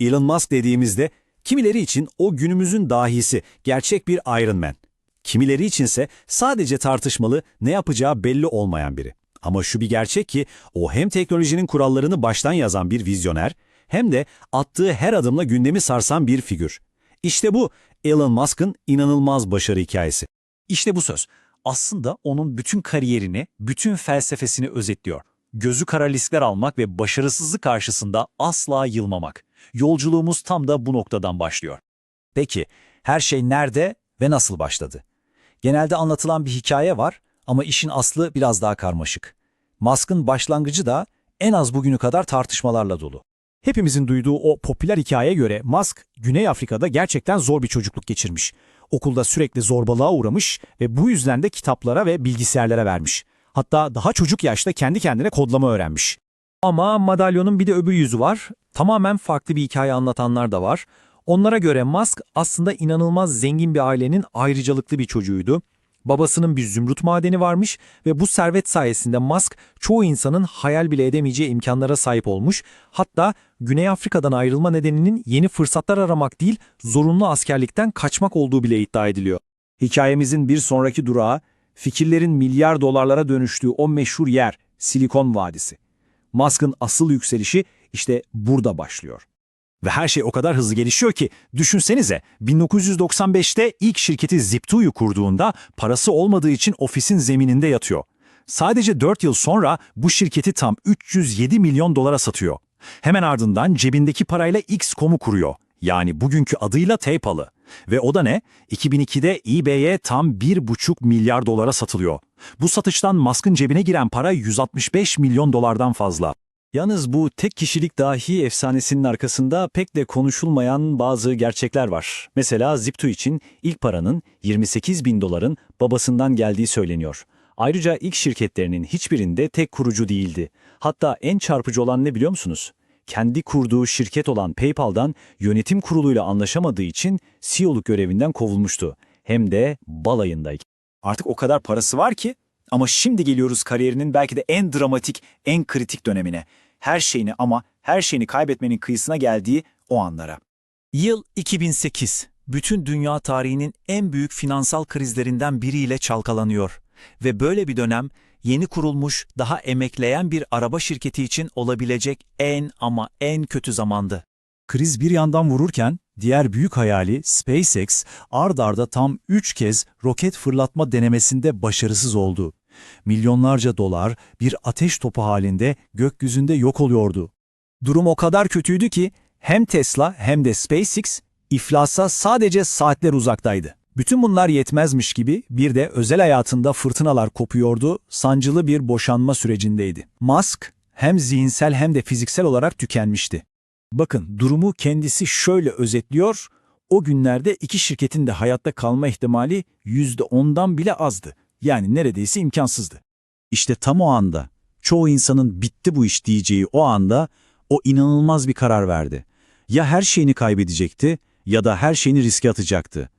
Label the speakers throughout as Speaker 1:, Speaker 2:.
Speaker 1: Elon Musk dediğimizde kimileri için o günümüzün dahisi, gerçek bir Iron Man. Kimileri içinse sadece tartışmalı, ne yapacağı belli olmayan biri. Ama şu bir gerçek ki o hem teknolojinin kurallarını baştan yazan bir vizyoner hem de attığı her adımla gündemi sarsan bir figür. İşte bu Elon Musk'ın inanılmaz başarı hikayesi.
Speaker 2: İşte bu söz. Aslında onun bütün kariyerini, bütün felsefesini özetliyor. Gözü kara riskler almak ve başarısızlık karşısında asla yılmamak. Yolculuğumuz tam da bu noktadan başlıyor. Peki, her şey nerede ve nasıl başladı? Genelde anlatılan bir hikaye var ama işin aslı biraz daha karmaşık. Musk'ın başlangıcı da en az bugünü kadar tartışmalarla dolu.
Speaker 3: Hepimizin duyduğu o popüler hikayeye göre Musk, Güney Afrika'da gerçekten zor bir çocukluk geçirmiş. Okulda sürekli zorbalığa uğramış ve bu yüzden de kitaplara ve bilgisayarlara vermiş. Hatta daha çocuk yaşta kendi kendine kodlama öğrenmiş.
Speaker 2: Ama madalyonun bir de öbür yüzü var. Tamamen farklı bir hikaye anlatanlar da var. Onlara göre Musk aslında inanılmaz zengin bir ailenin ayrıcalıklı bir çocuğuydu. Babasının bir zümrüt madeni varmış ve bu servet sayesinde Musk çoğu insanın hayal bile edemeyeceği imkanlara sahip olmuş. Hatta Güney Afrika'dan ayrılma nedeninin yeni fırsatlar aramak değil, zorunlu askerlikten kaçmak olduğu bile iddia ediliyor.
Speaker 3: Hikayemizin bir sonraki durağı, fikirlerin milyar dolarlara dönüştüğü o meşhur yer, Silikon Vadisi. Musk'ın asıl yükselişi işte burada başlıyor. Ve her şey o kadar hızlı gelişiyor ki düşünsenize 1995'te ilk şirketi Zip2'yu kurduğunda parası olmadığı için ofisin zemininde yatıyor. Sadece 4 yıl sonra bu şirketi tam 307 milyon dolara satıyor. Hemen ardından cebindeki parayla X.com'u kuruyor. Yani bugünkü adıyla PayPal'ı. Ve o da ne? 2002'de eBay'e tam 1,5 milyar dolara satılıyor. Bu satıştan Musk'ın cebine giren para 165 milyon dolardan fazla. Yalnız bu tek kişilik dahi efsanesinin arkasında pek de konuşulmayan bazı gerçekler var. Mesela Zip2 için ilk paranın 28 bin doların babasından geldiği söyleniyor. Ayrıca ilk şirketlerinin hiçbirinde tek kurucu değildi. Hatta en çarpıcı olan ne biliyor musunuz? Kendi kurduğu şirket olan PayPal'dan yönetim kuruluyla anlaşamadığı için CEO'luk görevinden kovulmuştu. Hem de balayındayken. Artık o kadar parası var ki ama şimdi geliyoruz kariyerinin belki de en dramatik, en kritik dönemine. Her şeyini ama her şeyini kaybetmenin kıyısına geldiği o anlara.
Speaker 2: Yıl 2008. Bütün dünya tarihinin en büyük finansal krizlerinden biriyle çalkalanıyor. Ve böyle bir dönem yeni kurulmuş, daha emekleyen bir araba şirketi için olabilecek en ama en kötü zamandı.
Speaker 3: Kriz bir yandan vururken diğer büyük hayali SpaceX ard arda tam 3 kez roket fırlatma denemesinde başarısız oldu. Milyonlarca dolar bir ateş topu halinde gökyüzünde yok oluyordu. Durum o kadar kötüydü ki hem Tesla hem de SpaceX iflasa sadece saatler uzaktaydı. Bütün bunlar yetmezmiş gibi bir de özel hayatında fırtınalar kopuyordu, sancılı bir boşanma sürecindeydi. Musk hem zihinsel hem de fiziksel olarak tükenmişti. Bakın durumu kendisi şöyle özetliyor, o günlerde iki şirketin de hayatta kalma ihtimali %10'dan bile azdı. Yani neredeyse imkansızdı. İşte tam o anda, çoğu insanın bitti bu iş diyeceği o anda o inanılmaz bir karar verdi. Ya her şeyini kaybedecekti ya da her şeyini riske atacaktı.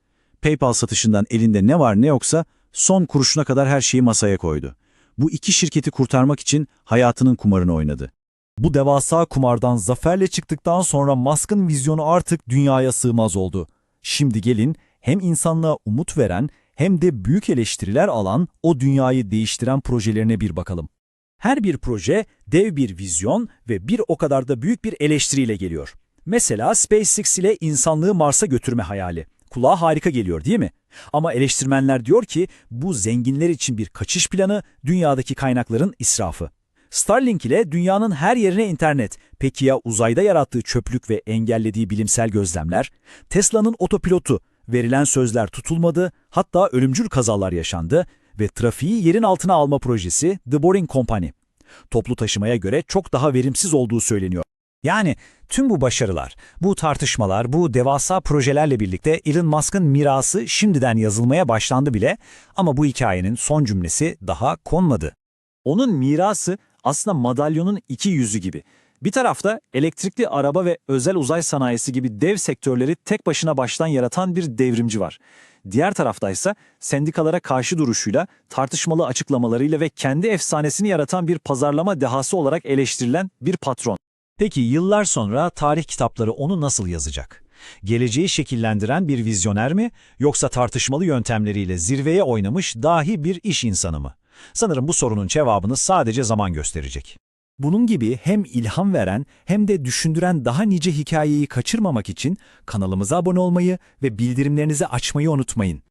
Speaker 3: PayPal satışından elinde ne var ne yoksa son kuruşuna kadar her şeyi masaya koydu. Bu iki şirketi kurtarmak için hayatının kumarını oynadı. Bu devasa kumardan zaferle çıktıktan sonra Musk'ın vizyonu artık dünyaya sığmaz oldu. Şimdi gelin hem insanlığa umut veren hem de büyük eleştiriler alan o dünyayı değiştiren projelerine bir bakalım. Her bir proje dev bir vizyon ve bir o kadar da büyük bir eleştiriyle geliyor. Mesela SpaceX ile insanlığı Mars'a götürme hayali. Kulağa harika geliyor değil mi? Ama eleştirmenler diyor ki bu zenginler için bir kaçış planı, dünyadaki kaynakların israfı. Starlink ile dünyanın her yerine internet. Peki ya uzayda yarattığı çöplük ve engellediği bilimsel gözlemler? Tesla'nın otopilotu. Verilen sözler tutulmadı, hatta ölümcül kazalar yaşandı ve trafiği yerin altına alma projesi The Boring Company. Toplu taşımaya göre çok daha verimsiz olduğu söyleniyor. Yani tüm bu başarılar, bu tartışmalar, bu devasa projelerle birlikte Elon Musk'ın mirası şimdiden yazılmaya başlandı bile ama bu hikayenin son cümlesi daha konmadı. Onun mirası aslında madalyonun iki yüzü gibi. Bir tarafta elektrikli araba ve özel uzay sanayisi gibi dev sektörleri tek başına baştan yaratan bir devrimci var. Diğer taraftaysa sendikalara karşı duruşuyla, tartışmalı açıklamalarıyla ve kendi efsanesini yaratan bir pazarlama dehası olarak eleştirilen bir patron. Peki yıllar sonra tarih kitapları onu nasıl yazacak? Geleceği şekillendiren bir vizyoner mi yoksa tartışmalı yöntemleriyle zirveye oynamış dahi bir iş insanı mı? Sanırım bu sorunun cevabını sadece zaman gösterecek. Bunun gibi hem ilham veren hem de düşündüren daha nice hikayeyi kaçırmamak için kanalımıza abone olmayı ve bildirimlerinizi açmayı unutmayın.